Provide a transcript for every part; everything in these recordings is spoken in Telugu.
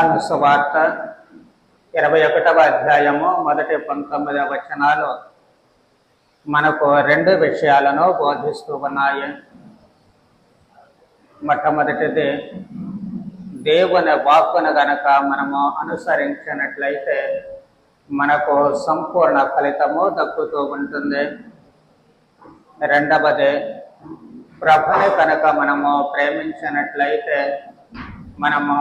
యోహాను సువార్త ఇరవై ఒకటవ అధ్యాయము మొదటి పంతొమ్మిదవ వచనాలు మనకు రెండు విషయాలను బోధిస్తూ ఉన్నాయి. మొట్టమొదటిది దేవుని వాక్కును గనక మనము అనుసరించినట్లయితే మనకు సంపూర్ణ ఫలితము దక్కుతూ ఉంటుంది. రెండవది ప్రభుని కనుక మనము ప్రేమించినట్లయితే మనము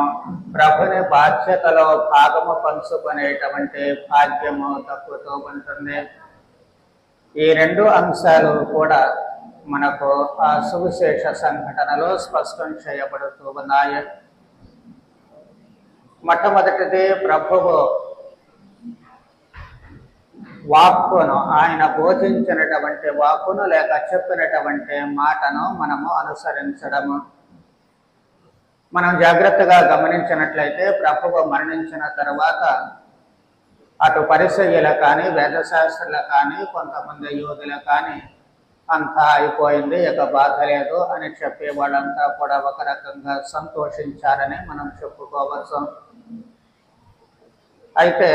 ప్రభుని బాధ్యతలో భాగము పంచుకునేటువంటి భాగ్యము తక్కువతో ఉంటుంది. ఈ రెండు అంశాలు కూడా మనకు ఆ సువిశేష సంఘటనలో స్పష్టం చేయబడుతూ ఉన్నాయి. మొట్టమొదటిది ప్రభువు వాక్కును ఆయన బోధించినటువంటి వాక్కును లేక చెప్పినటువంటి మాటను మనము అనుసరించడము. మనం జాగ్రత్తగా గమనించినట్లయితే ప్రభువు మరణించిన తర్వాత అటు పరిసయ్యుల కానీ వేదశాస్త్రుల కానీ కొంతమంది యోధుల కానీ అంతా అయిపోయింది ఇక బాధ లేదు అని చెప్పే వాళ్ళంతా కూడా ఒక రకంగా సంతోషించారని మనం చెప్పుకోవచ్చు. అయితే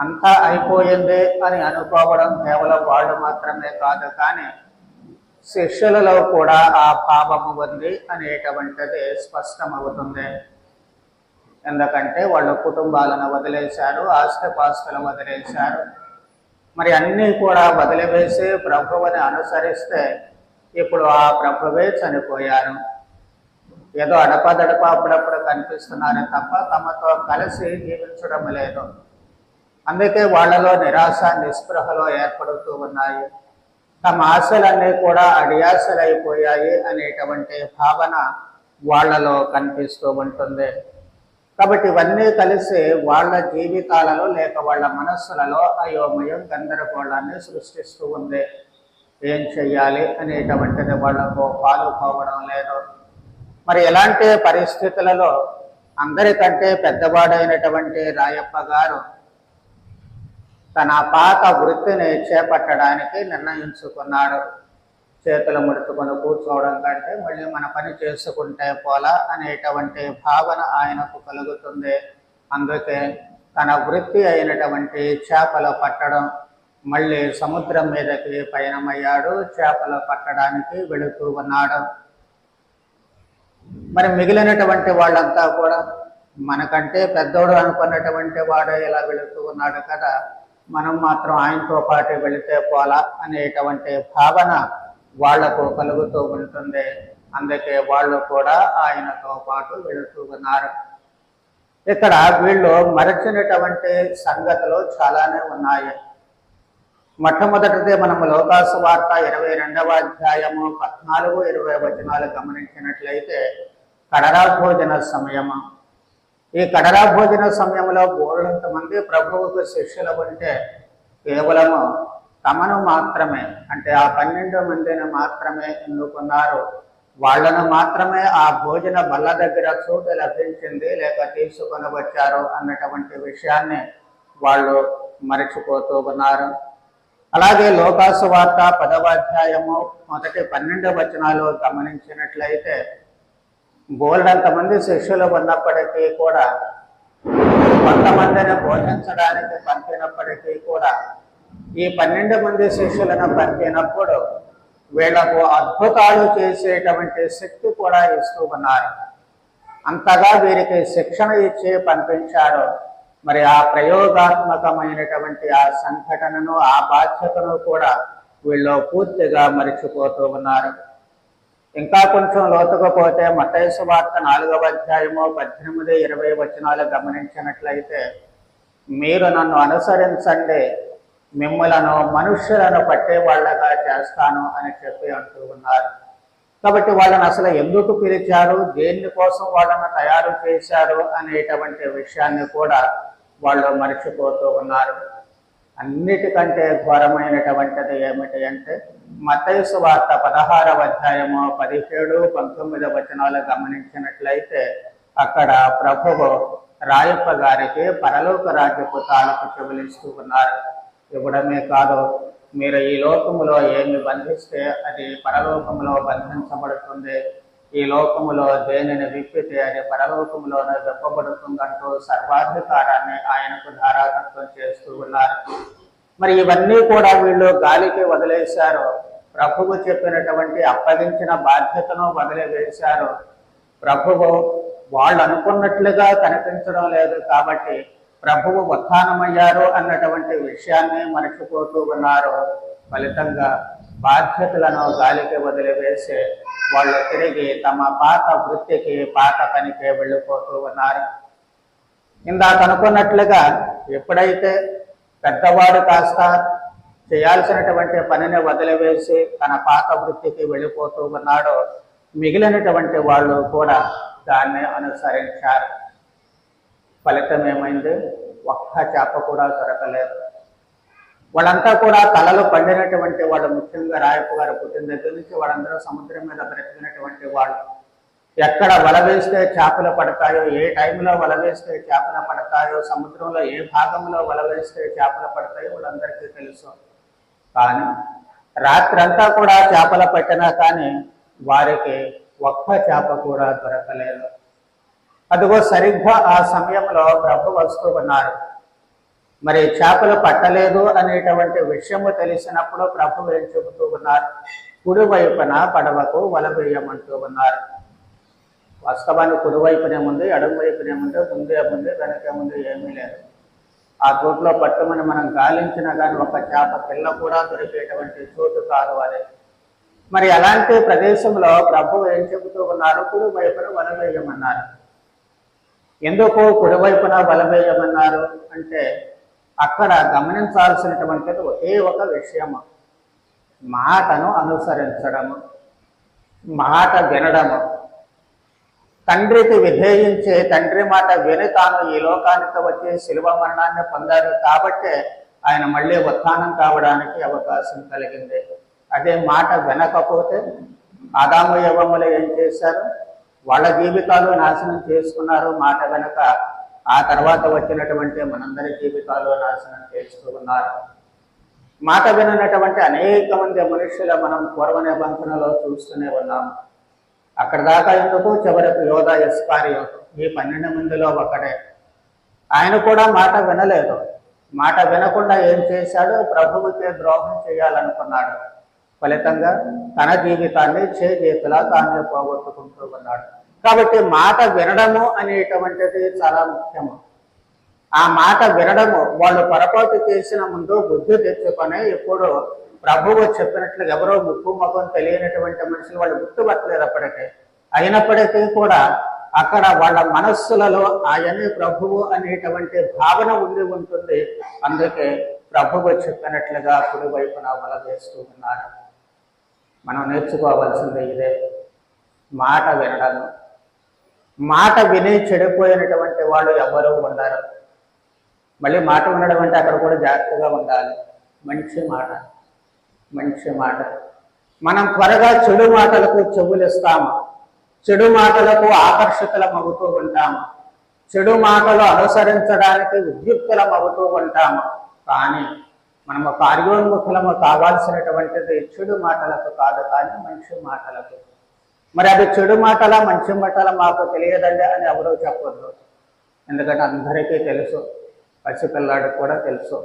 అంతా అయిపోయింది అని అనుకోవడం కేవలం వాళ్ళు మాత్రమే కాదు కానీ శిష్యులలో కూడా ఆ పాపము ఉంది అనేటువంటిది స్పష్టమవుతుంది. ఎందుకంటే వాళ్ళు కుటుంబాలను వదిలేశారు ఆస్తిపాస్తులు వదిలేశారు. మరి అన్నీ కూడా వదిలివేసి ప్రభువుని అనుసరిస్తే ఇప్పుడు ఆ ప్రభువే చనిపోయారు. ఏదో అడపదడప అప్పుడప్పుడు కనిపిస్తున్నారే తప్ప తమతో కలిసి జీవించడం లేదు. అందుకే వాళ్ళలో నిరాశ నిస్పృహలో ఏర్పడుతూ ఉన్నాయి. తమ ఆశలన్నీ కూడా అడియాసలైపోయాయి అనేటువంటి భావన వాళ్ళలో కనిపిస్తూ ఉంటుంది. కాబట్టి ఇవన్నీ కలిసి వాళ్ళ జీవితాలలో లేక వాళ్ళ మనస్సులలో అయోమయం గందరగోళాన్ని సృష్టిస్తూ ఉంది. ఏం చెయ్యాలి అనేటువంటిది వాళ్ళకు పాలుపోవడం లేదు. మరి ఎలాంటి పరిస్థితులలో అందరికంటే పెద్దవాడైనటువంటి రాయప్ప గారు తన పాత వృత్తిని చేపట్టడానికి నిర్ణయించుకున్నాడు. చేతులు ముడుచుకొని కూర్చోవడం కంటే మళ్ళీ మన పని చేసుకుంటే పోలా అనేటువంటి భావన ఆయనకు కలుగుతుంది. అందుకే తన వృత్తి అయినటువంటి చేపలు పట్టడం మళ్ళీ సముద్రం మీదకి పయనమయ్యాడు. చేపలు పట్టడానికి వెళుతూ ఉన్నాడు. మరి మిగిలినటువంటి వాళ్ళంతా కూడా మనకంటే పెద్దోడు అనుకున్నటువంటి వాడు ఇలా వెళుతూ ఉన్నాడు కదా. మనం మాత్రం ఆయనతో పాటు వెళితే పోలా అనేటువంటి భావన వాళ్ళకు కలుగుతూ ఉంటుంది. అందుకే వాళ్ళు కూడా ఆయనతో పాటు వెళుతూ ఉన్నారు ఇక్కడ వీళ్ళు మరచినటువంటి సంగతులు చాలానే ఉన్నాయి. మొట్టమొదటిది మనము లోకాసు వార్త ఇరవై రెండవ అధ్యాయము పద్నాలుగు ఇరవై వచనాలు గమనించినట్లయితే కడరా భోజన సమయము. ఈ కడరా భోజన సమయంలో బోళ్ళంత మంది ప్రభువుకు శిష్యులు ఉంటే కేవలము తమను మాత్రమే అంటే ఆ పన్నెండు మందిని మాత్రమే ఎన్నుకున్నారు. వాళ్ళను మాత్రమే ఆ భోజన బల్ల దగ్గర చోటు లభించింది లేక తీసుకొని వచ్చారు అన్నటువంటి విషయాన్ని వాళ్ళు మరచిపోతూ ఉన్నారు. అలాగే లోకాసు వార్త పదవ అధ్యాయము మొదటి పన్నెండు వచనాలు గమనించినట్లయితే బోల్డంత మంది శిష్యులు ఉన్నప్పటికీ కూడా కొంతమందిని బోధించడానికి పంపినప్పటికీ కూడా ఈ పన్నెండు మంది శిష్యులను పంపినప్పుడు వీళ్ళకు అద్భుతాలు చేసేటువంటి శక్తి కూడా ఇస్తూ ఉన్నారు. అంతగా వీరికి శిక్షణ ఇచ్చి పంపించారు. మరి ఆ ప్రయోగాత్మకమైనటువంటి ఆ సంఘటనను ఆ బాధ్యతను కూడా వీళ్ళు పూర్తిగా మరిచిపోతూ ఉన్నారు. ఇంకా కొంచెం లోతుగా పోతే మతైసు వార్త నాలుగవ అధ్యాయము పద్దెనిమిది ఇరవై వచనాలు గమనించినట్లయితే మీరు నన్ను అనుసరించండి. మిమ్మలను మనుష్యులను పట్టే వాళ్ళగా చేస్తాను అని చెప్పి అంటూ ఉన్నారు. కాబట్టి వాళ్ళని అసలు ఎందుకు పిలిచారు? దేనికోసం వాళ్ళను తయారు చేశారు? అనేటువంటి విషయాన్ని కూడా వాళ్ళు మర్చిపోతూ ఉన్నారు. అన్నిటికంటే ఘోరమైనటువంటిది ఏమిటి అంటే మతైసు వార్త పదహారవ అధ్యాయము పదిహేడు పంతొమ్మిది వచనాలు గమనించినట్లయితే అక్కడ ప్రభువు రాయప్ప గారికి పరలోక రాజ్యపు తాళపు చెవులిస్తూ ఉన్నారు. ఇవ్వడమే కాదు మీరు ఈ లోకములో ఏమి బంధిస్తే అది పరలోకములో బంధించబడుతుంది. ఈ లోకములో దేనిని విప్పితే అది పరలోకములోనే విప్పబడుతుందంటూ సర్వాధికారాన్ని ఆయనకు ధారాతత్వం చేస్తూ ఉన్నారు. మరి ఇవన్నీ కూడా వీళ్ళు గాలికి వదిలేశారు. ప్రభువు చెప్పినటువంటి అప్పగించిన బాధ్యతను వదిలివేశారు. ప్రభువు వాళ్ళు అనుకున్నట్లుగా కనిపించడం లేదు కాబట్టి ప్రభువు ఉత్థానమయ్యారు అన్నటువంటి విషయాన్ని మరచిపోతూ ఉన్నారు. ఫలితంగా బాధ్యతలను గాలికి వదిలివేసి వాళ్ళు తిరిగి తమ పాత వృత్తికి పాత పనికి వెళ్ళిపోతూ ఉన్నారు. ఇందాక అనుకున్నట్లుగా ఎప్పుడైతే పెద్దవాడు కాస్త చేయాల్సినటువంటి పనిని వదిలివేసి తన పాత వృత్తికి వెళ్ళిపోతూ ఉన్నాడో మిగిలినటువంటి వాళ్ళు కూడా దాన్ని అనుసరించారు. ఫలితం ఏమైంది? ఒక్క చేప కూడా దొరకలేదు. వాళ్ళంతా కూడా తలలు పండినటువంటి వాళ్ళు ముఖ్యంగా రాయపు గారు పుట్టిన దగ్గర నుంచి వాళ్ళందరూ సముద్రం మీద బ్రతికినటువంటి వాళ్ళు. ఎక్కడ వల వేస్తే చేపలు పడతాయో ఏ టైంలో వల వేస్తే చేపలు పడతాయో సముద్రంలో ఏ భాగంలో వల వేస్తే చేపలు పడతాయో వాళ్ళందరికీ తెలుసు. కానీ రాత్రంతా కూడా చేపలు పట్టినా కానీ వారికి ఒక్క చేప కూడా దొరకలేదు. అదిగో సరిగ్గా ఆ సమయంలో ప్రభు వస్తూ ఉన్నారు. మరి చేపలు పట్టలేదు అనేటువంటి విషయము తెలిసినప్పుడు ప్రభు ఏం చెబుతూ ఉన్నారు? కుడివైపున పడవకు వల వేయమంటూ ఉన్నారు. వాస్తవానికి కుడివైపునే ఉంది ఎడమ వైపునే ఉంది ముందే ముందు వెనకే ముందు ఏమీ లేదు. ఆ చోట్లో పట్టుమని మనం గాలించినా కానీ ఒక చేప పిల్ల కూడా దొరికేటువంటి చోటు కాదు అది. మరి అలాంటి ప్రదేశంలో ప్రభు ఏం చెబుతూ ఉన్నారు? కుడివైపున వల వేయమన్నారు. ఎందుకు కుడివైపున వల వేయమన్నారు? అంటే అక్కడ గమనించాల్సినటువంటిది ఒకే ఒక విషయము. మాటను అనుసరించడము మాట వినడము. తండ్రికి విధేయించే తండ్రి మాట విని తాను ఈ లోకానికి వచ్చే శిలువ మరణాన్ని పొందారు కాబట్టే ఆయన మళ్ళీ ఉత్థానం కావడానికి అవకాశం కలిగింది. అదే మాట వినకపోతే ఆదాము యవములు ఏం చేశారు? వాళ్ళ జీవితాలు నాశనం చేసుకున్నారు. మాట వెనక ఆ తర్వాత వచ్చినటువంటి మనందరి జీవితాల్లో నాశనం చేస్తూ ఉన్నారు మాట విననటువంటి అనేక మంది మనుషుల మనం పూర్వ నిబంధనలో చూస్తూనే ఉన్నాం. అక్కడ దాకా ఎందుకు? చివరకు యోధ ఎస్కారియోతు ఈ పన్నెండు మందిలో ఒకడే. ఆయన కూడా మాట వినలేదు. మాట వినకుండా ఏం చేశాడు? ప్రభువుకే ద్రోహం చేయాలనుకున్నాడు. ఫలితంగా తన జీవితాన్ని చేతులా తానే పోగొట్టుకుంటూ ఉన్నాడు. కాబట్టి మాట వినడము అనేటువంటిది చాలా ముఖ్యము. ఆ మాట వినడము వాళ్ళు పొరపాటు చేసిన ముందు బుద్ధి తెచ్చుకొని ఇప్పుడు ప్రభువు చెప్పినట్లు ఎవరో ముక్కు ముఖం తెలియనటువంటి మనుషులు వాళ్ళు గుర్తుపట్టలేదు అప్పటికే. అయినప్పటికీ కూడా అక్కడ వాళ్ళ మనస్సులలో ఆయనే ప్రభువు అనేటువంటి భావన ఉండి ఉంటుంది. అందుకే ప్రభువు చెప్పినట్లుగా కుడి వైపున వలవేస్తూ ఉన్నారు మనం నేర్చుకోవాల్సింది ఇదే. మాట వినడము. మాట విని చెడిపోయినటువంటి వాళ్ళు ఎవరు ఉండరు. మళ్ళీ మాట ఉండడం అంటే అక్కడ కూడా జాగ్రత్తగా ఉండాలి. మంచి మాట మంచి మాట. మనం త్వరగా చెడు మాటలకు చెవులిస్తాము. చెడు మాటలకు ఆకర్షితులమవుతూ ఉంటాము. చెడు మాటలు అనుసరించడానికి ఉద్యుక్తులం అవుతూ ఉంటాము. కానీ మనము కార్యోన్ముఖులము కావాల్సినటువంటిది చెడు మాటలకు కాదు కానీ మంచి మాటలకు. మరి అది చెడు మాటలా మంచి మాటలా మాకు తెలియదండి అని ఎవరో చెప్పొద్దు. ఎందుకంటే అందరికీ తెలుసు పసిపిల్లాడికి కూడా తెలుసు.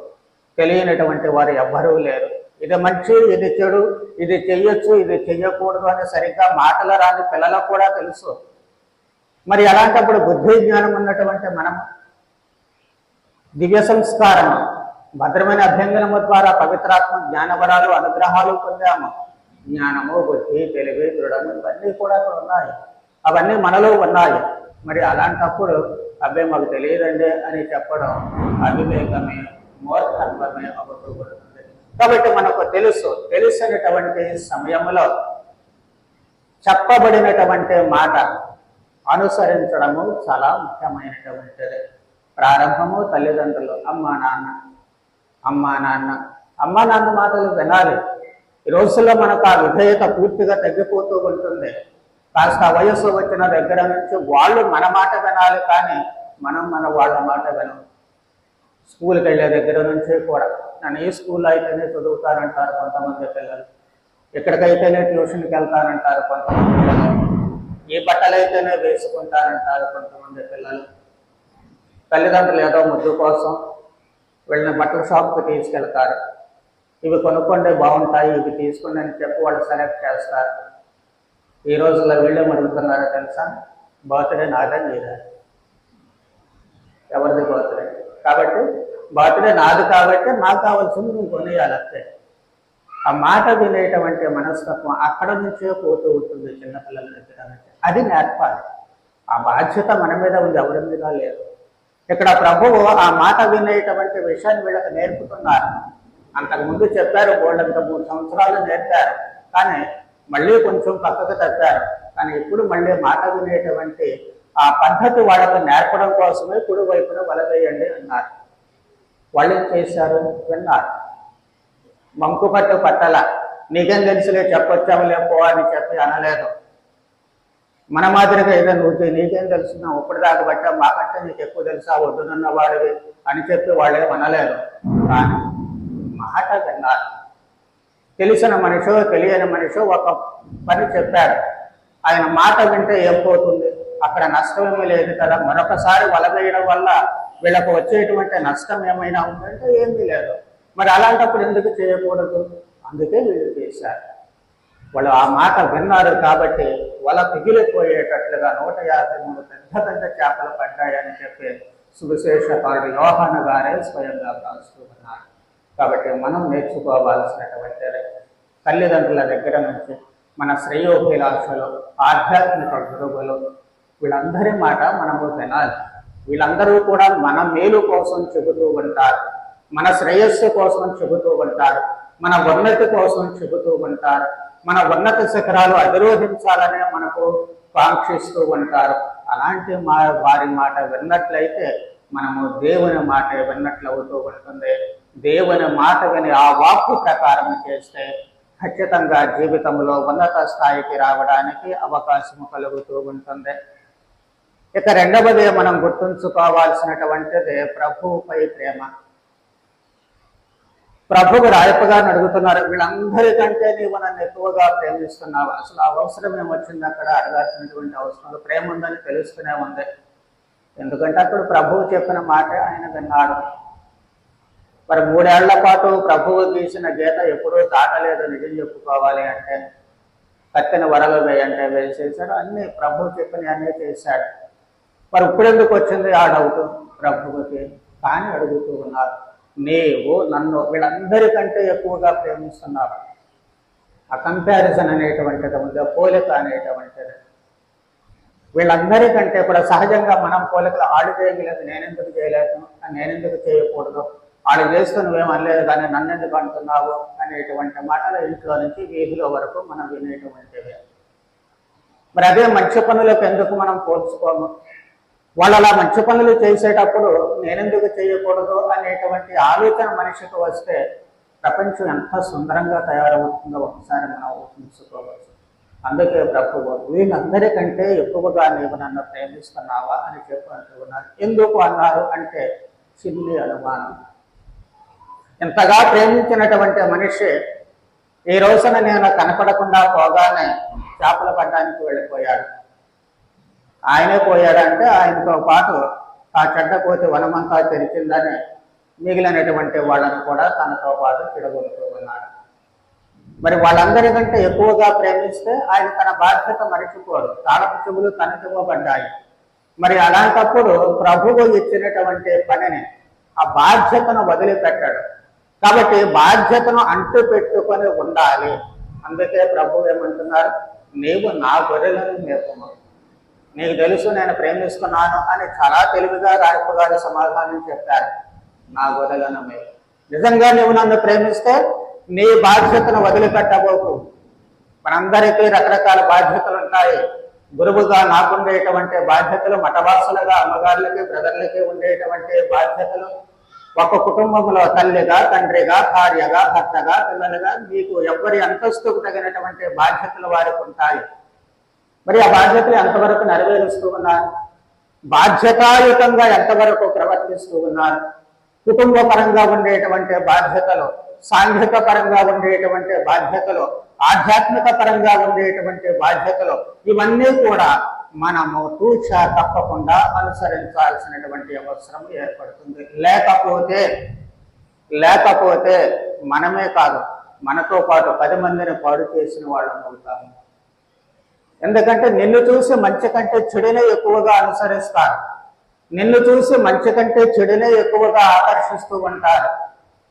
తెలియనటువంటి వారు ఎవ్వరూ లేరు. ఇది మంచి ఇది చెడు ఇది చెయ్యొచ్చు ఇది చెయ్యకూడదు అని సరిగ్గా మాటలు రాని పిల్లలకు కూడా తెలుసు. మరి అలాంటప్పుడు బుద్ధి జ్ఞానం ఉన్నటువంటి మనం దివ్య సంస్కారం భద్రమైన అభ్యంగనము ద్వారా పవిత్రాత్మ జ్ఞానవరాలు అనుగ్రహాలు పొందాము. జ్ఞానము బుద్ధి తెలివి దృఢము ఇవన్నీ కూడా అక్కడ ఉన్నాయి. అవన్నీ మనలో ఉన్నాయి. మరి అలాంటప్పుడు అబ్బాయి మాకు తెలియదండి అని చెప్పడం అవివేకమే మూర్ఖత్వమే అవుతూ ఉంటుంది కాబట్టి మనకు తెలుసు తెలిసినటువంటి సమయంలో చెప్పబడినటువంటి మాట అనుసరించడము చాలా ముఖ్యమైనటువంటిది. ప్రారంభము తల్లిదండ్రులు అమ్మా నాన్న అమ్మా నాన్న అమ్మా నాన్న మాటలు వినాలి. ఈ రోజుల్లో మనకు ఆ విధేయత పూర్తిగా తగ్గిపోతూ ఉంటుంది. కాస్త వయస్సు వచ్చిన దగ్గర నుంచి వాళ్ళు మన మాట వినాలి కానీ మనం మన వాళ్ళ మాట వినం స్కూల్కి వెళ్ళే దగ్గర నుంచి కూడా. నన్ను ఈ స్కూల్లో అయితేనే చదువుతారంటారు కొంతమంది పిల్లలు. ఎక్కడికైతేనే ట్యూషన్కి వెళ్తారంటారు కొంతమంది పిల్లలు. ఏ బట్టలైతేనే వేసుకుంటారంటారు కొంతమంది పిల్లలు. తల్లిదండ్రులు ఏదో ముద్దు కోసం వెళ్ళిన బట్టల షాప్కి తీసుకెళ్తారు. ఇవి కొనుక్కుంటే బాగుంటాయి ఇవి తీసుకోండి అని చెప్పి వాళ్ళు సెలెక్ట్ చేస్తారు. ఈ రోజుల్లో వీళ్ళే అడుగుతున్నారో తెలుసా? బర్త్డే నాదే నీదే ఎవరిది బర్త్డే? కాబట్టి బర్త్డే నాది కాబట్టి నాకు కావాల్సింది నువ్వు కొనియాలి అంతే. ఆ మాట వినేటువంటి మనస్తత్వం అక్కడ నుంచే పోతూ ఉంటుంది చిన్నపిల్లల దగ్గర అది నేర్పాలి. ఆ బాధ్యత మన మీద ఉంది ఎవరి మీద లేదు. ఇక్కడ ప్రభువు ఆ మాట వినేటువంటి విషయాన్ని వీళ్ళకి నేర్పుతున్నారు. అంతకుముందు చెప్పారు బోల్డంత మూడు సంవత్సరాలు నేర్పారు. కానీ మళ్ళీ కొంచెం పక్కకు తప్పారు. కానీ ఇప్పుడు మళ్ళీ మాట వినేటువంటి ఆ పద్ధతి వాళ్ళకి నేర్పడం కోసమే కుడి వైపున వలవేయండి అన్నారు. వాళ్ళు ఏం చేశారు? విన్నారు. మంకుపట్టు పట్టల. నిజం తెలుసులే చెప్పొచ్చావులే పో అని చెప్పి అనలేదు. మన మాదిరిగా ఏదో నువ్వు నీకేం తెలుసున్నా ఇప్పుడు దాకా బట్టా మాకంటే నీకు ఎక్కువ తెలుసా? వద్దునన్న వాడివి అని చెప్పి వాళ్ళే అనలేదు. కానీ మాట విన్నారు. తెలిసిన మనిషో తెలియని మనిషో ఒక పని చెప్పాడు. ఆయన మాట వింటే ఏం పోతుంది? అక్కడ నష్టమేమీ లేదు కదా. మరొకసారి వల వేయడం వల్ల వీళ్ళకు వచ్చేటువంటి నష్టం ఏమైనా ఉందంటే ఏమీ లేదు. మరి అలాంటప్పుడు ఎందుకు చేయకూడదు? అందుకే వీళ్ళు చేశారు. వాళ్ళు ఆ మాట విన్నారు కాబట్టి వల పిగిలిపోయేటట్లుగా నూట యాభై మూడు పెద్ద పెద్ద చేపలు పడ్డాయని చెప్పి సువిశేషకారుడు యోహాన గారే స్వయంగా రాస్తూ ఉన్నారు. కాబట్టి మనం నేర్చుకోవాల్సినటువంటి తల్లిదండ్రుల దగ్గర నుంచి మన శ్రేయోభిలాషలు ఆధ్యాత్మిక గురువులు వీళ్ళందరి మాట మనము వినాలి. వీళ్ళందరూ కూడా మన మేలు కోసం చెబుతూ ఉంటారు. మన శ్రేయస్సు కోసం చెబుతూ ఉంటారు. మన ఉన్నతి కోసం చెబుతూ ఉంటారు. మన ఉన్నత శిఖరాలు అధిరోహించాలనే మనకు కాంక్షిస్తూ ఉంటారు. అలాంటి మా వారి మాట విన్నట్లయితే మనము దేవుని మాట విన్నట్లు అవుతూ ఉంటుంది. దేవుని మాట విని ఆ వాక్కు ప్రకారం చేస్తే ఖచ్చితంగా జీవితంలో ఉన్నత స్థాయికి రావడానికి అవకాశం కలుగుతూ ఉంటుంది. ఇక రెండవది మనం గుర్తుంచుకోవాల్సినటువంటిది ప్రభువుపై ప్రేమ. ప్రభువు రాయపగా అడుగుతున్నారు వీళ్ళందరికంటే నీవు నన్ను ఎక్కువగా ప్రేమిస్తున్నావు. అసలు ఆ అవసరం ఏమొచ్చింది అక్కడ? అడగాల్సినటువంటి అవసరం ప్రేమ ఉందని తెలుస్తూనే ఉంది. ఎందుకంటే అక్కడ ప్రభువు చెప్పిన మాట ఆయన విన్నాడు. మరి మూడేళ్ళ పాటు ప్రభువు గీసిన గీత ఎప్పుడూ దాటలేదు నిజం చెప్పుకోవాలి అంటే. కత్తిన వరలు వేయంటే వేసేసాడు అన్ని ప్రభువు చెప్పిన అన్నీ చేశాడు. మరి ఇప్పుడు ఎందుకు వచ్చింది ఆ డౌట్? ప్రభువుకి కానీ అడుగుతూ ఉన్నారు. నీవు నన్ను వీళ్ళందరికంటే ఎక్కువగా ప్రేమిస్తున్నావు. ఆ కంపారిజన్ అనేటువంటిది ఉంది పోలిక అనేటువంటిది. వీళ్ళందరికంటే కూడా సహజంగా మనం పోలికలు ఆడు చేయగలేదు నేనెందుకు చేయలేదు నేనెందుకు చేయకూడదు? ఆడు చేస్తూ నువ్వేం అనలేదు కానీ నన్ను ఎందుకు అంటున్నావు అనేటువంటి మాటలు ఇంట్లో నుంచి వీధిలో వరకు మనం వినేటువంటివి మరి అదే మంచి పనులకు ఎందుకు మనం పోల్చుకోము? వాళ్ళు అలా మంచి పనులు చేసేటప్పుడు నేనెందుకు చేయకూడదు అనేటువంటి ఆలోచన మనిషికి వస్తే ప్రపంచం ఎంత సుందరంగా తయారవుతుందో ఒకసారి మనం ఊహించుకోవచ్చు అందుకే ప్రభువు వీళ్ళందరికంటే ఎక్కువగా నీవు నన్ను ప్రేమిస్తున్నావా అని చెప్పి ఉన్నారు. ఎందుకు అన్నారు అంటే చిల్లి అనుమానం. ఇంతగా ప్రేమించినటువంటి మనిషి ఈ రోజున నేను కనపడకుండా పోగానే చేపలు పడ్డానికి వెళ్ళిపోయాడు. ఆయనే పోయాడంటే ఆయనతో పాటు ఆ చెడ్డ వనమంతా తెరిచిందని మిగిలినటువంటి వాళ్ళను కూడా తనతో పాటు చిడగొడుతూ ఉన్నాడు. మరి వాళ్ళందరికంటే ఎక్కువగా ప్రేమిస్తే ఆయన తన బాధ్యత మరిచిపోరు తాళపు చెవులు తనకివ్వబడ్డాయి మరి అలాంటప్పుడు ప్రభువు ఇచ్చినటువంటి పనిని ఆ బాధ్యతను వదిలిపెట్టాడు. కాబట్టి బాధ్యతను అంటు పెట్టుకొని ఉండాలి. అందుకే ప్రభు ఏమంటున్నారు? నీవు నా గొర్రెలను మేపము. నీకు తెలుసు నేను ప్రేమిస్తున్నాను అని చాలా తెలివిగా రాయపు గారు సమాధానం చెప్పారు. నా గొర్రెలను మేపు. నిజంగా నువ్వు నన్ను ప్రేమిస్తే నీ బాధ్యతను వదిలిపెట్టబోకు. మనందరికీ రకరకాల బాధ్యతలు ఉంటాయి. గురువుగా నాకుండేటువంటి బాధ్యతలు మఠవాసులుగా అమ్మగారులకి బ్రదర్లకి ఉండేటువంటి బాధ్యతలు ఒక కుటుంబంలో తల్లిగా తండ్రిగా భార్యగా భర్తగా పిల్లలుగా మీకు ఎవరి అంతస్తుకు తగినటువంటి బాధ్యతలు వారికి ఉంటాయి. మరి ఆ బాధ్యతలు ఎంతవరకు నెరవేరుస్తూ ఉన్నారు? బాధ్యతాయుతంగా ఎంతవరకు ప్రవర్తిస్తూ ఉన్నారు? కుటుంబ పరంగా ఉండేటువంటి బాధ్యతలు సాంఘిక పరంగా ఉండేటువంటి బాధ్యతలు ఆధ్యాత్మిక పరంగా ఉండేటువంటి బాధ్యతలు ఇవన్నీ కూడా మనము తూచ తప్పకుండా అనుసరించాల్సినటువంటి అవసరం ఏర్పడుతుంది. లేకపోతే లేకపోతే మనమే కాదు మనతో పాటు పది మందిని పాడు చేసిన వాళ్ళం అవుతాము. ఎందుకంటే నిన్ను చూసి మంచి కంటే చెడునే ఎక్కువగా అనుసరిస్తారు. నిన్ను చూసి మంచి కంటే చెడునే ఎక్కువగా ఆకర్షిస్తూ ఉంటారు.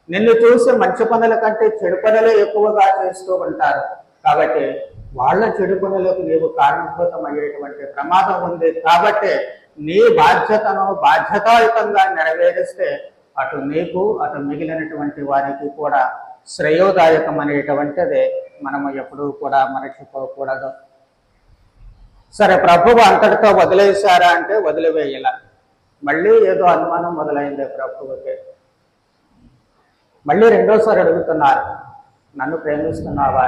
నిన్ను చూసి మంచి పనుల కంటే చెడు పనులే ఎక్కువగా చేస్తూ ఉంటారు. కాబట్టి వాళ్ళ చెడు పనులకు నీవు కారణభూతం అయ్యేటువంటి ప్రమాదం ఉంది. కాబట్టి నీ బాధ్యతను బాధ్యతాయుతంగా నెరవేరిస్తే అటు నీకు అటు మిగిలినటువంటి వారికి కూడా శ్రేయోదాయకం అనేటువంటిది మనము ఎప్పుడూ కూడా మరచిపోకూడదు. సరే ప్రభువు అంతటితో వదిలేశారా అంటే వదిలివేయాల. మళ్ళీ ఏదో అనుమానం మొదలైంది ప్రభువుకి. మళ్ళీ రెండోసారి అడుగుతున్నారు నన్ను ప్రేమిస్తున్నావా?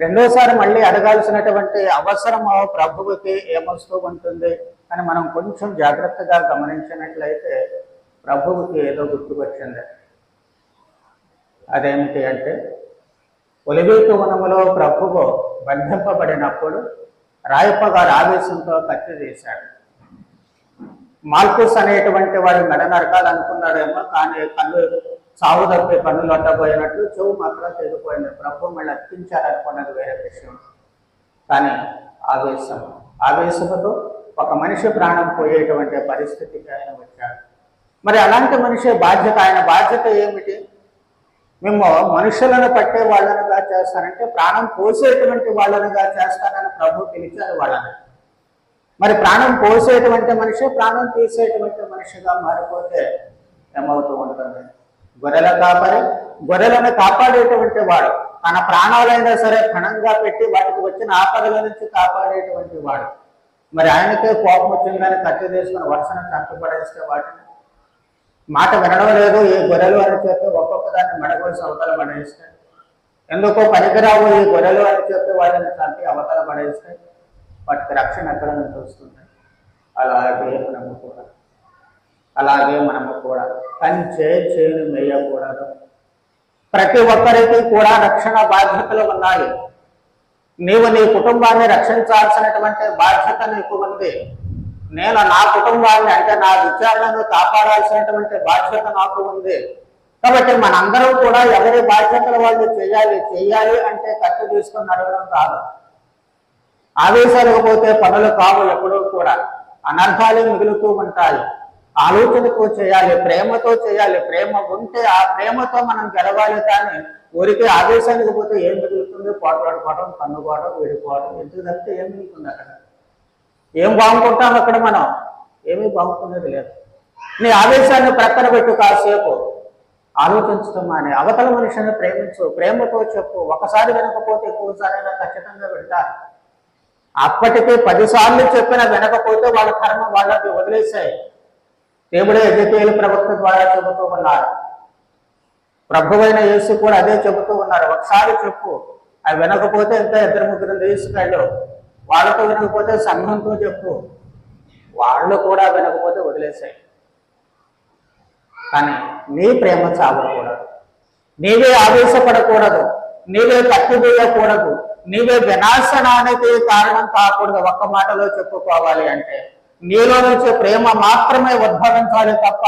రెండోసారి మళ్ళీ అడగాల్సినటువంటి అవసరం ప్రభువుకి ఏమొస్తూ ఉంటుంది అని మనం కొంచెం జాగ్రత్తగా గమనించినట్లయితే ప్రభువుకి ఏదో గుర్తుకొచ్చింది అదేమిటి అంటే ఒలివీకు వనములో ప్రభువు బంధింపబడినప్పుడు రాయప్ప గారు ఆవేశంతో కత్తి తీశాడు. మాల్కుస్ అనేటువంటి వాడు మెడ నరకాలనుకున్నాడేమో కానీ కళ్ళు సాగు తప్పే పనులు అడ్డపోయినట్లు చెవు మాత్రం తెగిపోయింది ప్రభు మళ్ళీ అర్పించారనుకున్నది వేరే విషయం. కానీ ఆవేశం. ఆవేశంతో ఒక మనిషి ప్రాణం పోయేటువంటి పరిస్థితికి ఆయన వచ్చాడు. మరి అలాంటి మనిషి బాధ్యత ఆయన బాధ్యత ఏమిటి? మేము మనుషులను పట్టే వాళ్ళనుగా చేస్తానంటే ప్రాణం పోసేటువంటి వాళ్ళనుగా చేస్తానని ప్రభు పిలిచారు వాళ్ళని. మరి ప్రాణం పోసేటువంటి మనిషి ప్రాణం తీసేటువంటి మనిషిగా మారిపోతే ఏమవుతూ ఉంటుంది? గొర్రెల కాపరి గొర్రెలను కాపాడేటువంటి వాడు. తన ప్రాణాలైనా సరే క్షణంగా పెట్టి వాటికి వచ్చిన ఆపదల నుంచి కాపాడేటువంటి వాడు. మరి ఆయనకే కోపం వచ్చిందని కత్తి తీసుకుని వరుసను చంపబడేస్తే వాటిని. మాట వినడం లేదు ఈ గొర్రెలు అని చెప్పి ఒక్కొక్క దాన్ని మడగొలిసి అవతల పడేస్తాయి ఎందుకో పనికిరావు ఈ గొర్రెలు అని చెప్పి వాళ్ళని చంపి అవతల పడేస్తాయి వాటికి రక్షణ ఎక్కడ నుంచి వస్తుంది? అలాగే మనము కూడా అలాగే మనము కూడా కంచే చేను మేయకూడదు. ప్రతి ఒక్కరికి కూడా రక్షణ బాధ్యతలు ఉన్నాయి. నీవు నీ కుటుంబాన్ని రక్షించాల్సినటువంటి బాధ్యత నీకు ఉంది. నేను నా కుటుంబాన్ని అంటే నా విచారణను కాపాడాల్సినటువంటి బాధ్యత నాకు ఉంది. కాబట్టి మనందరం కూడా ఎవరి బాధ్యతలు వాళ్ళు చేయాలి చేయాలి అంటే కట్టు తీసుకుని నడవడం కాదు. ఆవేశాలకు పోతే పనులు కావు ఎప్పుడూ కూడా. అనర్థాలే మిగులుతూ ఉంటాయి. ఆలోచనతో చేయాలి ప్రేమతో చేయాలి ప్రేమ ఉంటే ఆ ప్రేమతో మనం గెలవాలి కానీ ఊరికి ఆవేశానికి పోతే ఏం మిగులుతుంది పోట్లాడుకోవడం కన్నుకోవడం విడిపోవడం ఎందుకు తప్పితే ఏం మిగులుతుంది అక్కడ? ఏం బాగుంటుంటాం అక్కడ మనం? ఏమీ బాగుంటున్నది లేదు. నీ ఆవేశాన్ని ప్రక్కన పెట్టు కాసేపు. ఆలోచించడం మానే. అవతల మనిషిని ప్రేమించు ప్రేమతో చెప్పు. ఒకసారి వినకపోతే ఎక్కువసారైనా ఖచ్చితంగా వింటారు. అప్పటికే పదిసార్లు చెప్పినా వినకపోతే వాళ్ళ కర్మ వాళ్ళకి వదిలేసాయి. దేవుడే ఎజకేలు ప్రవక్త ద్వారా చెబుతూ ఉన్నారు. ప్రభువైన యేసు కూడా అదే చెబుతూ ఉన్నారు. ఒకసారి చెప్పు అవి వినకపోతే ఇంకా ఇద్దరు ముగ్గురు తీసుకెళ్ళు వాళ్ళతో వినకపోతే సంఘంతో చెప్పు. వాళ్ళు కూడా వినకపోతే వదిలేసాయి. కానీ నీ ప్రేమ చావకూడదు. నీవే ఆవేశపడకూడదు. నీవే తప్పుదేయకూడదు నీవే వినాశనానికి కారణం కాకూడదు. ఒక్క మాటలో చెప్పుకోవాలి అంటే నీలో నుంచి ప్రేమ మాత్రమే ఉద్భవించాలి తప్ప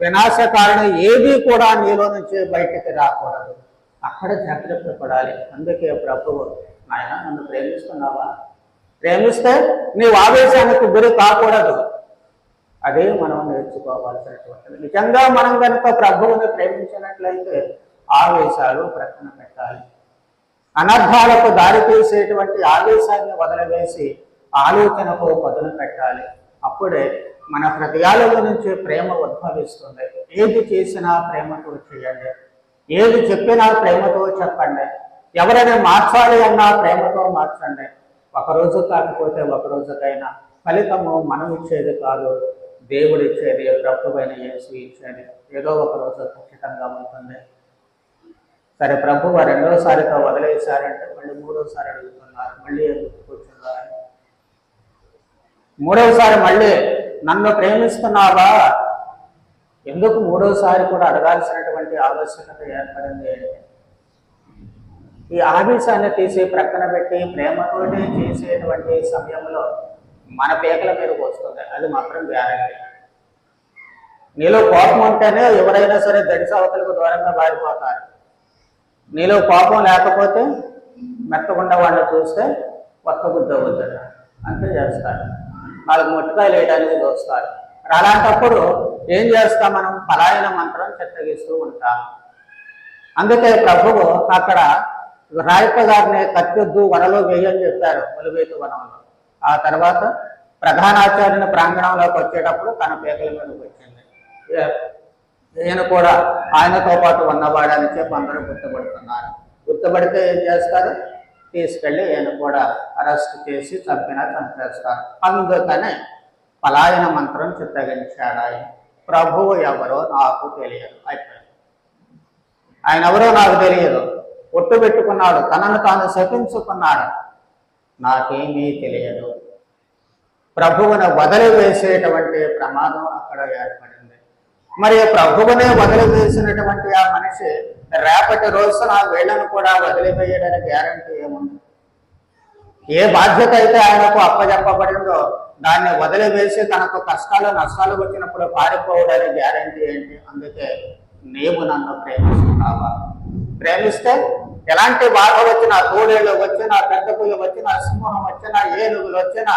వినాశకారణం ఏది కూడా నీలో నుంచి బయటికి రాకూడదు. అక్కడ జాగ్రత్త పడాలి. అందుకే ప్రభువు నాయన నన్ను ప్రేమిస్తున్నావా? ప్రేమిస్తే నీవు ఆవేశానికి గురి కాకూడదు. అదే మనం నేర్చుకోవాల్సినటువంటిది. నిజంగా మనం కనుక ప్రభువుని ప్రేమించినట్లయితే ఆవేశాలు ప్రక్కన పెట్టాలి. అనర్థాలకు దారితీసేటువంటి ఆవేశాన్ని వదిలివేసి ఆలోచనకు పదును పెట్టాలి. అప్పుడే మన హృదయాలలో నుంచి ప్రేమ ఉద్భవిస్తుంది. ఏది చేసినా ప్రేమతో చేయండి. ఏది చెప్పినా ప్రేమతో చెప్పండి. ఎవరైనా మార్చాలి అన్నా ప్రేమతో మార్చండి. ఒక రోజు కాకపోతే ఒక రోజుకైనా ఫలితము మనం ఇచ్చేది కాదు. దేవుడు ఇచ్చేది ప్రభువైన యేసు ఇచ్చేది. ఏదో ఒక రోజు ఖచ్చితంగా ఉంటుంది. సరే ప్రభు రెండోసారితో వదిలేశారంటే మళ్ళీ మూడోసారి అడుగుతున్నారు. మళ్ళీ ఎందుకు కూర్చున్నారు? మూడవసారి మళ్ళీ నన్ను ప్రేమిస్తున్నావా? ఎందుకు మూడోసారి కూడా అడగాల్సినటువంటి ఆవశ్యకత ఏర్పడింది? ఈ ఆవేశాన్ని తీసి ప్రక్కన పెట్టి ప్రేమతోటి చేసేటువంటి సమయంలో మన పేకల మీదకి వస్తుంది అది మాత్రం గ్యారంటీ. నీలో కోపం ఉంటేనే ఎవరైనా సరే దడిస అవతలకు దూరంగా పారిపోతారు నీలో కోపం లేకపోతే మెత్తకుండా వాళ్ళని చూస్తే కొత్త బుద్ధి అవుతుంది అంతే చేస్తారు. నాలుగు ముట్టకాయలు వేయడానికి దోస్తారు అలాంటప్పుడు ఏం చేస్తాం మనం? పలాయన మంత్రం చెత్తగిస్తూ ఉంటాం. అందుకే ప్రభువు అక్కడ రాయప్ప గారిని కత్తిద్దు వనలో వేయని చెప్పారు ఒలివేతు వనంలో. ఆ తర్వాత ప్రధానాచార్యుని ప్రాంగణంలోకి వచ్చేటప్పుడు తన పేకల మీదకి వచ్చింది. ఈయన కూడా ఆయనతో పాటు ఉన్నవాడని చెప్పి అందరూ గుర్తుపడుతున్నారు. గుర్తుపడితే ఏం చేస్తారు? తీసుకెళ్ళి ఈయన కూడా అరెస్ట్ చేసి చంపినా చంపేస్తారు. అందుకనే పలాయన మంత్రం చిత్తగించాడు ఆయన. ప్రభువు ఎవరో నాకు తెలియదు. అయిపోయింది. ఆయన ఎవరో నాకు తెలియదు. ఒట్టు పెట్టుకున్నాడు. తనను తాను శపించుకున్నాడు. నాకేమీ తెలియదు. ప్రభువును వదిలివేసేటువంటి ప్రమాదం అక్కడ ఏర్పడింది. మరి ప్రభువునే వదిలివేసినటువంటి ఆ మనిషి రేపటి రోజున వీళ్ళను కూడా వదిలివేయడానికి గ్యారంటీ ఏముంది? ఏ బాధ్యత అయితే ఆయనకు అప్పజెప్పబడిందో దాన్ని వదిలివేసి తనకు కష్టాలు నష్టాలు వచ్చినప్పుడు పారిపోవడానికి గ్యారంటీ ఏంటి? అందుకే నీవు నన్ను ప్రేమిస్తున్నావా? ప్రేమిస్తే ఎలాంటి బాధ వచ్చినా తోడేళ్ళు వచ్చినా పెద్ద పులి వచ్చినా సింహం వచ్చినా ఏనుగులు వచ్చినా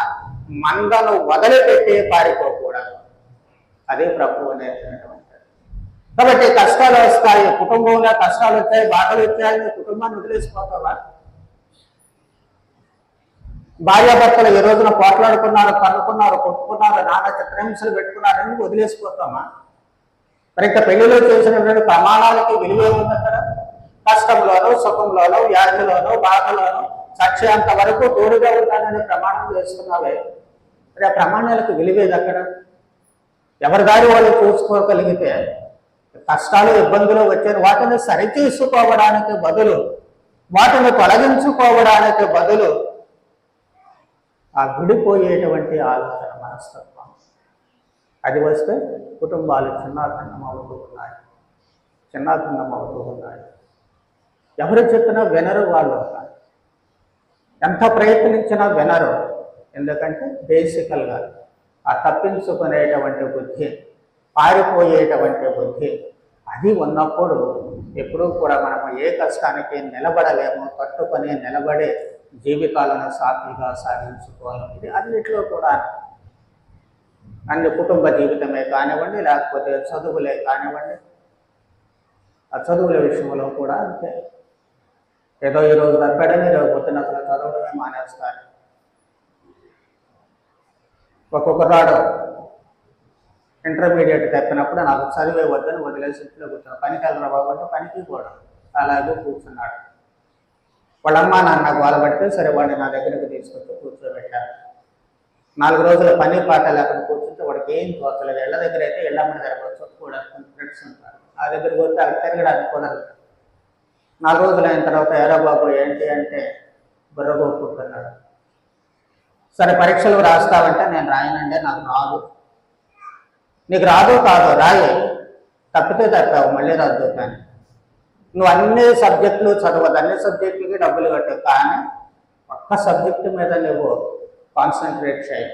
మందను వదిలిపెట్టి పారిపోకూడదు. అదే ప్రభువు నేర్పినటువంటిది కాబట్టి కష్టాలు వస్తాయి కుటుంబంలో కష్టాలు వచ్చాయి బాధలు వచ్చాయి కుటుంబాన్ని వదిలేసిపోతావా? భార్యాభర్తలు ఈ రోజున పోట్లాడుకున్నారు కనుక్కున్నారు కొట్టుకున్నారు నాన్న చిత్రహింసలు పెట్టుకున్నారని వదిలేసిపోతామా? మరి ఇంకా పెళ్ళిలో చేసినటువంటి ప్రమాణాలకి విలువ ఉంది అక్కడ? కష్టంలోనూ సుఖంలోనూ వ్యాధిలోనూ బాధలోనూ చచ్చేంత వరకు తోడుగా ఉంటానని ప్రమాణం చేస్తున్నావే. మరి ఆ ప్రమాణాలకు విలువేది అక్కడ? ఎవరి దారి వాళ్ళు చూసుకోగలిగితే కష్టాలు ఇబ్బందులు వచ్చారు. వాటిని సరిచేసుకోవడానికి బదులు వాటిని తొలగించుకోవడానికి బదులు ఆ విడిపోయేటువంటి ఆలోచన మనస్తత్వం. అది వస్తే కుటుంబాలు చిన్నాభిన్నం అవుతూ ఉన్నాయి చిన్నాభిన్నం అవుతూ ఉన్నాయి ఎవరు చెప్పినా వినరు వాళ్ళు. ఎంత ప్రయత్నించినా వినరు. ఎందుకంటే బేసికల్గా ఆ తప్పించుకునేటువంటి బుద్ధి పారిపోయేటువంటి బుద్ధి అది ఉన్నప్పుడు ఎప్పుడూ కూడా మనము ఏ కష్టానికి నిలబడలేము తట్టుకొని నిలబడే జీవితాలను సాఫీగా సాగించుకోవాలి ఇది అన్నిట్లో కూడా. అన్ని కుటుంబ జీవితమే కానివ్వండి లేకపోతే చదువులే కానివ్వండి ఆ చదువుల విషయంలో కూడా అంతే. ఏదో ఈరోజు తప్పాడని రేపు పొద్దున అసలు చదవడమే మానేస్తారు. ఒక్కొక్కరాడు ఇంటర్మీడియట్ తప్పినప్పుడు నాకు చదివే వద్దని వదిలేసి ఇంట్లో కూర్చున్నాడు పనికి వెళ్ళరా బాబు అంటే పనికి కూడా. అలాగే కూర్చున్నాడు. వాళ్ళ అమ్మ నాన్న గోలబడితే సరే వాడిని నా దగ్గరికి తీసుకొచ్చి కూర్చోబెట్టారు. నాలుగు రోజుల పని పాట లేకుండా కూర్చుంటే వాడికి ఏం తోచలేదు. ఇళ్ళ దగ్గర అయితే ఇళ్ళమ్మడి దగ్గర చదువుకోవడానికి ఫ్రెండ్స్ ఉంటారు. ఆ దగ్గర పోతే అక్కడ తిరగడానికి కుదరదు నాలుగు రోజులు అయిన తర్వాత ఎరా బాబు ఏంటి అంటే బుర్రగొప్పుకుంటున్నాడు సరే పరీక్షలు రాస్తావంటే నేను రాయనండి నాకు రాదు. నీకు రాదు కాదు రాయి. తప్పితే తప్పావు మళ్ళీ రద్దు కానీ. నువ్వు అన్ని సబ్జెక్టులు చదవదు అన్ని సబ్జెక్టులకి డబ్బులు కట్టు కానీ ఒక్క సబ్జెక్టు మీద నువ్వు కాన్సన్ట్రేట్ చేయి.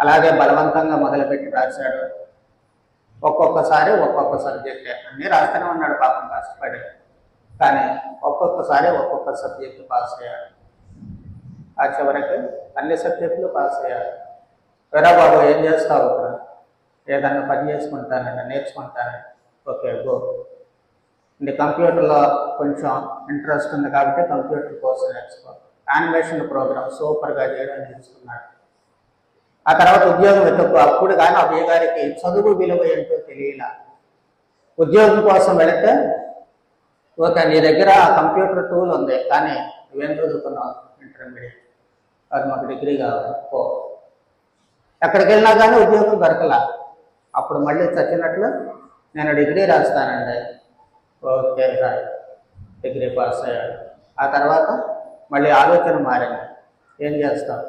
అలాగే బలవంతంగా మొదలుపెట్టి రాశాడు. ఒక్కొక్కసారి ఒక్కొక్క సబ్జెక్ట్. అన్నీ రాస్తూనే ఉన్నాడు పాపం కష్టపడి. కానీ ఒక్కొక్కసారి ఒక్కొక్క సబ్జెక్టు పాస్ అయ్యాడు. ఆ చివరికి అన్ని సబ్జెక్టులు పాస్ అయ్యాడు. ఎరా బాబు ఏం చేస్తావు ఏదన్నా పని చేసుకుంటానండి నేర్చుకుంటాను ఓకే గో. నీ కంప్యూటర్లో కొంచెం ఇంట్రెస్ట్ ఉంది కాబట్టి కంప్యూటర్ కోర్స్ నేర్చుకో. యానిమేషన్ ప్రోగ్రామ్ సూపర్గా చేయడం నేర్చుకున్నాడు. ఆ తర్వాత ఉద్యోగం వెతుక్కు. అప్పుడు కానీ అభయ గారికి చదువు విలువ ఏంటో తెలియలా. ఉద్యోగం కోసం వెళితే ఓకే నీ దగ్గర కంప్యూటర్ టూల్ ఉంది కానీ నువ్వేం చదువుకున్నావు? ఇంటర్మీడియట్ అది మాకు డిగ్రీ కావాలి. పో. ఎక్కడికి వెళ్ళినా కానీ ఉద్యోగం దొరకలా. అప్పుడు మళ్ళీ చచ్చినట్లు నేను degree రాస్తానండి. Okay sir. Degree pass అయ్యాడు. ఆ తర్వాత మళ్ళీ ఆలోచన మారింది. ఏం చేస్తాం?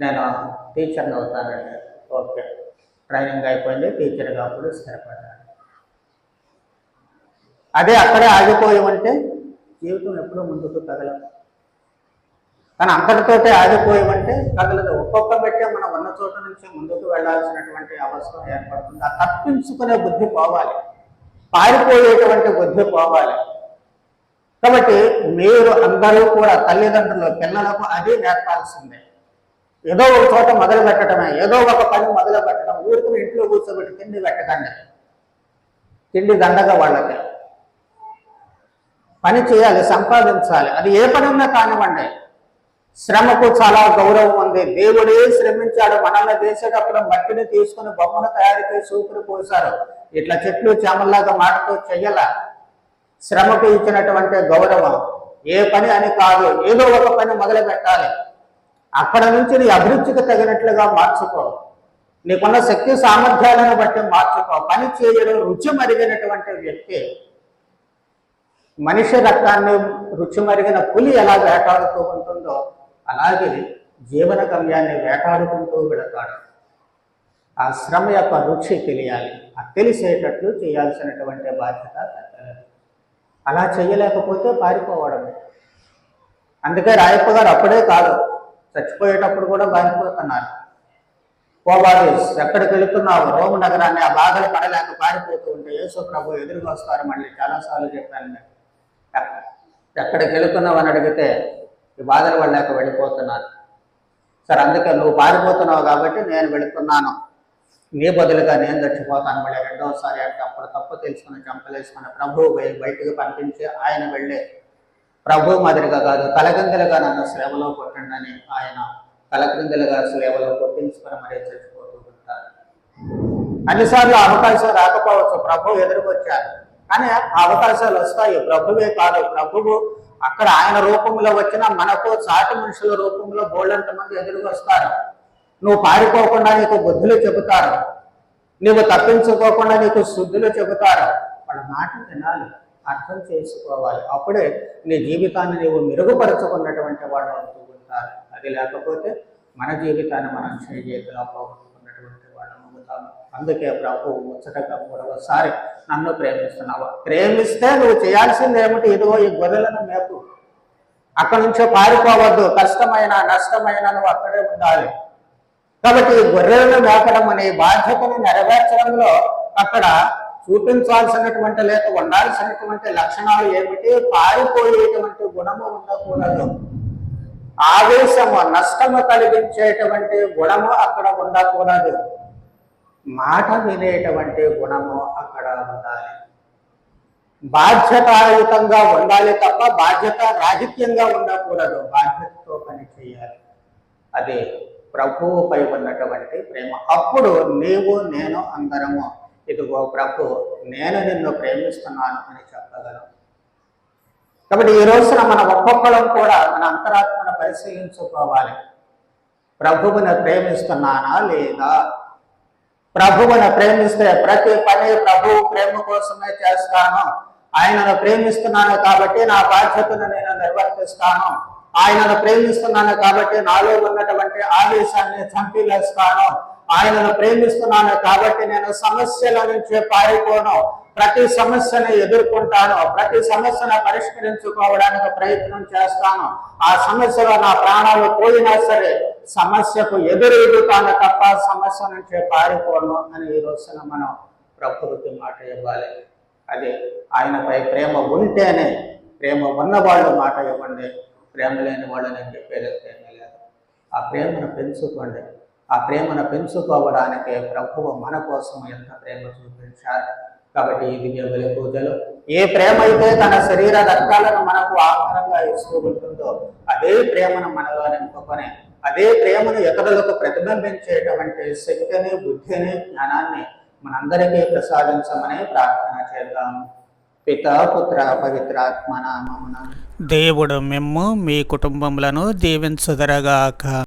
నేను టీచర్ని అవుతానండి. ఓకే. ట్రైనింగ్ అయిపోయింది. టీచర్గా అప్పుడు స్థిరపడ్డాను. అదే అక్కడే ఆగిపోయి ఉంటే జీవితం ఎప్పుడూ ముందుకు కదలదు కానీ అంతటితోటే ఆగిపోయామంటే కదలదు. ఒక్కొక్క పెట్టే మనం ఉన్న చోట నుంచి ముందుకు వెళ్ళాల్సినటువంటి అవసరం ఏర్పడుతుంది. ఆ తప్పించుకునే బుద్ధి పోవాలి. పారిపోయేటువంటి బుద్ధి పోవాలి. కాబట్టి మీరు అందరూ కూడా తల్లిదండ్రులు పిల్లలకు అది నేర్పాల్సిందే. ఏదో ఒక చోట మొదలు పెట్టడమే ఏదో ఒక పని మొదలు పెట్టడం ఊరికి ఇంట్లో కూర్చోబెట్టి తిండి పెట్టకండి. తిండి దండగా వాళ్ళకి. పని చేయాలి సంపాదించాలి. అది ఏ పని ఉన్నా కానివ్వండి. శ్రమకు చాలా గౌరవం ఉంది. దేవుడే శ్రమించాడు. మనల్ని చేసేటప్పుడు మట్టిని తీసుకుని బొమ్మను తయారు చేసి ఊపిరి పోసారు ఇట్లా చెట్లు చేమల్లాగా మాటతో చెయ్యాల. శ్రమకు ఇచ్చినటువంటి గౌరవం. ఏ పని అని కాదు. ఏదో ఒక పని మొదలు పెట్టాలి. అక్కడ నుంచి నీ అభిరుచికి తగినట్లుగా మార్చుకో. నీకున్న శక్తి సామర్థ్యాలను బట్టి మార్చుకో. పని చేయడం రుచి మరిగినటువంటి వ్యక్తి. మనిషి రక్తాన్ని రుచి మరిగిన పులి ఎలా వేటాడుతూ ఉంటుందో అలాగే జీవన గమ్యాన్ని వేటాడుకుంటూ వెళతాడు. ఆ శ్రమ యొక్క రుచి తెలియాలి. ఆ తెలిసేటట్లు చేయాల్సినటువంటి బాధ్యత పెద్దలది అలా చేయలేకపోతే పారిపోవడమే. అందుకే రాయప్ప గారు అప్పుడే కాదు చచ్చిపోయేటప్పుడు కూడా పారిపోతున్నారు. కోబారీస్ ఎక్కడికి వెళుతున్నావు? రోమ్ నగరాన్ని ఆ బాధలు పడలేక పారిపోతూ ఉంటే యేసు ప్రభు ఎదురుగా వస్తారు. మళ్ళీ చాలాసార్లు చెప్పాను ఎక్కడికి వెళుతున్నావు అని అడిగితే ఈ బాధలు పడలేక వెళ్ళిపోతున్నారు. సరే అందుకే నువ్వు పారిపోతున్నావు కాబట్టి నేను వెళుతున్నాను. నీ బదులుగా నేను చచ్చిపోతాను. మళ్ళీ రెండవసారి అంటే అప్పుడు తప్పు తెలుసుకుని చంపలేసుకుని ప్రభువు బయ- బయటికి పంపించి ఆయన వెళ్ళే ప్రభు మాదిరిగా కాదు తలకిందులుగా నన్ను సేవలో కొట్టండి ఆయన తలకిందులుగా సేవలో కొట్టించుకొని మరీ చచ్చిపోతూ ఉంటారు. అన్నిసార్లు అవకాశం రాకపోవచ్చు. ప్రభు ఎదురుకొచ్చారు కానీ ఆ అవకాశాలు వస్తాయి. ప్రభువే కాదు. ప్రభువు అక్కడ ఆయన రూపంలో వచ్చిన మనకు సాటి మనుషుల రూపంలో బోళ్ళంత మంది ఎదురుకు వస్తారు. నువ్వు పారిపోకుండా నీకు బుద్ధులు చెబుతారు. నువ్వు తప్పించుకోకుండా నీకు శుద్ధులు చెబుతారు. వాళ్ళ మాట తినాలి అర్థం చేసుకోవాలి. అప్పుడే నీ జీవితాన్ని నీవు మెరుగుపరుచుకున్నటువంటి వాళ్ళు అవుతూ ఉంటారు. అది లేకపోతే మన జీవితాన్ని మనం చేతిలో వాళ్ళం అందుకే ప్రభు ముచ్చటగా మూడవసారి నన్ను ప్రేమిస్తున్నావా? ప్రేమిస్తే నువ్వు చేయాల్సింది ఏమిటి ఇదిగో ఈ గొర్రెలను మేపు. అక్కడి నుంచో పారిపోవద్దు. కష్టమైన నష్టమైన నువ్వు అక్కడే ఉండాలి. కాబట్టి ఈ గొర్రెలను మేపడం అనే బాధ్యతను నెరవేర్చడంలో అక్కడ చూపించాల్సినటువంటి లేక ఉండాల్సినటువంటి లక్షణాలు ఏమిటి? పారిపోయేటువంటి గుణము ఉండకూడదు. ఆవేశము నష్టము కలిగించేటువంటి గుణము అక్కడ ఉండకూడదు. మాట వినేటువంటి గుణము అక్కడ ఉండాలి. బాధ్యతాయుతంగా ఉండాలి తప్ప బాధ్యత రాహిత్యంగా ఉండకూడదు. బాధ్యతతో పని చేయాలి. అది ప్రభువుపై ఉన్నటువంటి ప్రేమ. అప్పుడు నీవు నేను అందరము ఇదిగో ప్రభు నేను నిన్ను ప్రేమిస్తున్నాను అని చెప్పగలను కాబట్టి ఈ రోజున మన ఒక్కొక్కరం కూడా మన అంతరాత్మను పరిశీలించుకోవాలి. ప్రభువుని ప్రేమిస్తున్నానా లేదా? ప్రభువును ప్రేమిస్తే ప్రతి పని ప్రభు ప్రేమ కోసమే చేస్తాను. ఆయనను ప్రేమిస్తున్నాను కాబట్టి నా బాధ్యతను నేను నిర్వర్తిస్తాను ఆయనను ప్రేమిస్తున్నాను కాబట్టి నాలో ఉన్నటువంటి ఆవేశాన్ని చంపివేస్తాను. ఆయనను ప్రేమిస్తున్నాను కాబట్టి నేను సమస్యల నుంచి పారిపోను. ప్రతి సమస్యను ఎదుర్కొంటాను. ప్రతి సమస్యను పరిష్కరించుకోవడానికి ప్రయత్నం చేస్తాను. ఆ సమస్యలో నా ప్రాణాలు పోయినా సరే సమస్యకు ఎదురెదుతాను తప్ప సమస్య నుంచి పారిపోను అని ఈ రోజున మనం ప్రకృతి మాట ఇవ్వాలి. అది ఆయనపై ప్రేమ ఉంటేనే ప్రేమ ఉన్నవాళ్ళు మాట ఇవ్వండి. ప్రేమ లేని వాళ్ళు చెప్పేది ప్రేమ లేదు. ఆ ప్రేమను పెంచుకోండి. ఆ ప్రేమను పెంచుకోవడానికి ప్రభువు మన కోసం ఎంత ప్రేమ చూపించారు. కాబట్టి ఇది దివ్య పూజలు ఏ ప్రేమ అయితే తన శరీర రక్తాలను మనకు ఆహారంగా ఇస్తూ ఉంటుందో అదే ప్రేమను మనలో నింపుకొని అదే ప్రేమను ఇతరులకు ప్రతిబింబించేటువంటి శక్తిని బుద్ధిని జ్ఞానాన్ని మనందరికీ ప్రసాదించమని ప్రార్థన చేద్దాం. పిత పుత్ర పవిత్రాత్మ నామమున దేవుడు మిమ్ము మీ కుటుంబములను దీవించుదరగాక.